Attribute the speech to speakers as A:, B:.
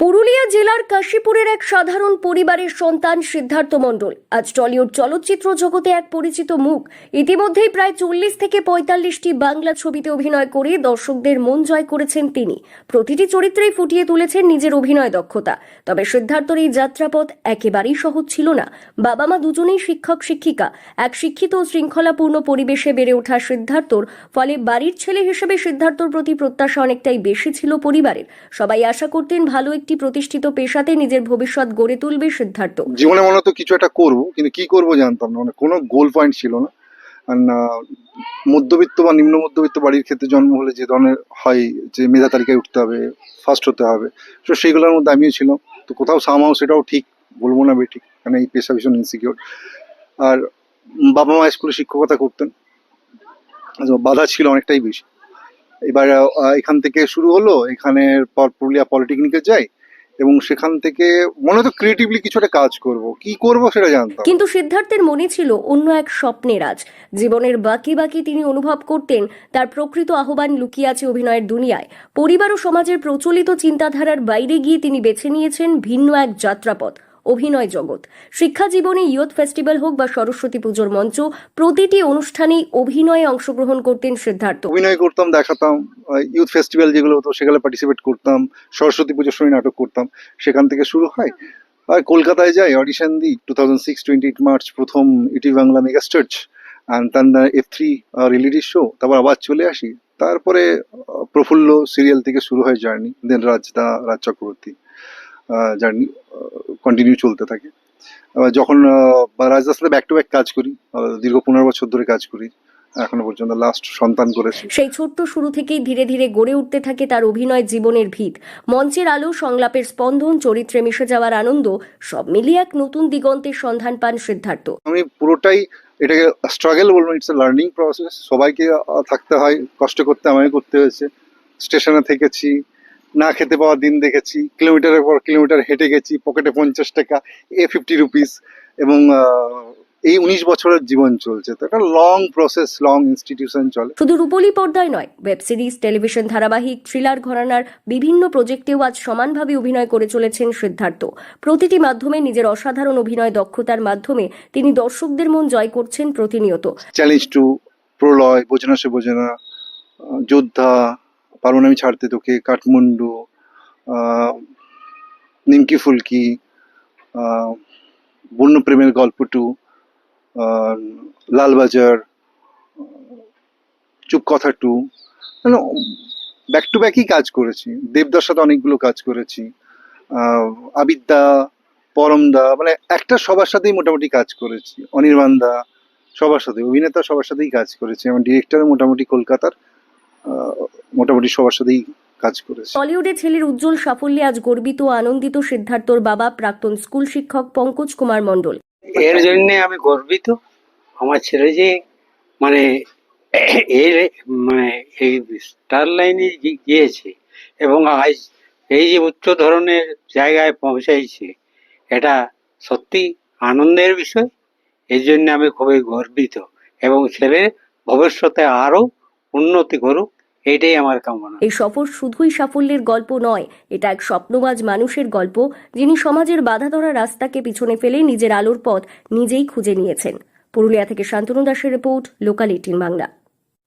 A: পুরুলিয়া জেলার কাশীপুরের এক সাধারণ পরিবারের সন্তান সিদ্ধার্থ মণ্ডল। আজ টলিউড চলচ্চিত্র জগতে এক পরিচিত মুখ। ইতিমধ্যেই প্রায় চল্লিশ থেকে পঁয়তাল্লিশটি বাংলা ছবিতে অভিনয় করে দর্শকদের মন জয় করেছেন তিনি। প্রতিটি চরিত্রেই ফুটিয়ে তুলেছেন নিজের অভিনয় দক্ষতা। তবে সিদ্ধার্থর এই যাত্রাপথ একেবারেই সহজ ছিল না। বাবা মা দুজনেই শিক্ষক, শিক্ষিকা। এক শিক্ষিত ও শৃঙ্খলাপূর্ণ পরিবেশে বেড়ে ওঠা সিদ্ধার্থর ফলে বাড়ির ছেলে হিসেবে সিদ্ধার্থর প্রতি প্রত্যাশা অনেকটাই বেশি ছিল পরিবারের। সবাই আশা করতেন ভালো একটি প্রতিষ্ঠিত পেশাতে নিজের ভবিষ্যৎ গড়ে তুলবে সিদ্ধার্থ।
B: জীবনে মনে হতো কিছু একটা করব, কিন্তু কি করব জানতাম না। মানে কোনো গোল পয়েন্ট ছিল না। না মধ্যবিত্ত বা নিম্ন মধ্যবিত্ত বাড়ির ক্ষেত্রে জন্ম হলে যে ধরনের হয়, যে মেধা তালিকায় উঠতে হবে ফার্স্ট হতে হবে, তো সেইগুলোর মধ্যে আমিও ছিলাম। তো কোথাও সামাও সেটাও ঠিক, বলব না বেঠিক মানে এই পেশা ভীষণ ইনসিকিউর আর বাবা মা স্কুলে শিক্ষকতা করতেন, তো বাধা ছিল অনেকটাই বেশি। এবার এখান থেকে শুরু হলো, এখানের পর পুরুলিয়া পলিটেকনিকে যাই এবং সেখান থেকে মনে হতো ক্রিয়েটিভলি কিছু একটা কাজ করব। কি করব সেটা জানতাম।
A: কিন্তু সিদ্ধার্থের মনে ছিল অন্য এক স্বপ্নের আজ জীবনের বাকি বাকি তিনি অনুভব করতেন তার প্রকৃত আহ্বান লুকিয়ে আছে অভিনয়ের দুনিয়ায়। পরিবার ও সমাজের প্রচলিত চিন্তাধারার বাইরে গিয়ে তিনি বেছে নিয়েছেন ভিন্ন এক যাত্রাপথ। অভিনয় জগৎ। শিক্ষা জীবনে ইয়ুথ ফেস্টিভ্যাল হোক বা সরস্বতী পুজোর মঞ্চ, প্রতিটি অনুষ্ঠানেই অভিনয়ে অংশগ্রহণ করতেন সিদ্ধার্থ।
B: অভিনয় করতাম, দেখাতাম ইউথ ফেস্টিভ্যাল যেগুলো হতো সেগুলো পার্টিসিপেট করতাম, সরস্বতী পুজোর সময় নাটক করতাম। সেখান থেকে শুরু হয়, আর কলকাতায় যাই অডিশন দিই two thousand six twenty eight March প্রথম ইটি বাংলা মেগা স্টার্চ অ্যান্ড তার এফ থ্রি রিয়েলিটি শো তারপর আবার চলে আসি। তারপরে প্রফুল্ল সিরিয়াল থেকে শুরু হয় journey then Rajda Raj Chakraborty. Journey continue চলতে থাকে। যখন রাজদার সাথে ব্যাক টু ব্যাক কাজ করি দীর্ঘ পনেরো বছর ধরে কাজ করি এখনও পর্যন্ত লাস্ট সন্তান করেছি।
A: সেই ছোট্ট শুরু থেকেই ধীরে ধীরে গড়ে উঠতে থাকে তার অভিনয় জীবনের ভিত। মঞ্চের আলো সংলাপের স্পন্দন চরিত্রে মিশে যাওয়ার আনন্দ সব মিলিয়ে এক নতুন দিগন্তের সন্ধান পান সিদ্ধার্থ।
B: আমি পুরোটাই এটাকে স্ট্রাগল বলব ইটস এ লার্নিং প্রসেস সবাইকে থাকতে হয় কষ্ট করতে আমাকে করতে হয়েছে। স্টেশনে থেকেছি না খেতে পাওয়ার দিন দেখেছি কিলোমিটারের পর কিলোমিটার হেঁটে গেছি পকেটে পঞ্চাশ টাকা এ ফিফটি রুপিস এবং এই উনিশ বছরের জীবন চলছে। তো একটা লং প্রসেস লং ইনস্টিটিউশন চলে।
A: শুধু রূপলী পর্দায় নয় ওয়েব সিরিজ টেলিভিশন ধারাবাহিক থ্রিলার ঘরানার বিভিন্ন প্রজেক্টেও আজ সমানভাবে অভিনয় করে চলেছেন সিদ্ধার্থ। প্রতিটি মাধ্যমে নিজের অসাধারণ অভিনয় দক্ষতার মাধ্যমে তিনি দর্শকদের মন জয় করছেন প্রতিনিয়ত।
B: চ্যালেঞ্জ টু প্রলয় বোঝে না সে বোঝে না আহ, যোদ্ধা পারব না আমি ছাড়তে তোকে কাঠমান্ডু নিমকি ফুলকি আহ, বন্য প্রেমের গল্প টু লালবাজার চুপ কথা টু ব্যাক টু ব্যাকই কাজ করেছি। দেবদার সাথে অনেকগুলো কাজ করেছি। আবিদ্যা পরমদা মানে একটা সবার সাথেই মোটামুটি কাজ করেছি। অনির্বাণ দা সবার সাথে অভিনেতা সবার সাথেই কাজ করেছি। এবং ডিরেক্টর মোটামুটি কলকাতার। মোটামুটি সবার সাথেই কাজ করেছে।
A: টলিউডে ছেলের উজ্জ্বল সাফল্যে আজ গর্বিত ও আনন্দিত সিদ্ধার্থর বাবা প্রাক্তন স্কুল শিক্ষক পঙ্কজ কুমার মণ্ডল।
C: এর জন্য আমি গর্বিত। আমার ছেলে যে মানে এই মানে এই স্টার লাইনে গিয়েছে এবং আজ এই যে উচ্চ ধরনের জায়গায় পৌঁছাইছে এটা সত্যি আনন্দের বিষয়। এই জন্য আমি খুবই গর্বিত এবং ছেলে ভবিষ্যতে আরও উন্নতি করুক। এইটাই আমার কামনা।
A: এই সফর শুধুই সাফল্যের গল্প নয়, এটা এক স্বপ্নবাজ মানুষের গল্প, যিনি সমাজের বাধা ধরা রাস্তাকে পিছনে ফেলে নিজের আলোর পথ নিজেই খুঁজে নিয়েছেন। পুরুলিয়া থেকে শান্তনু দাসের রিপোর্ট, লোকাল এইটিন বাংলা।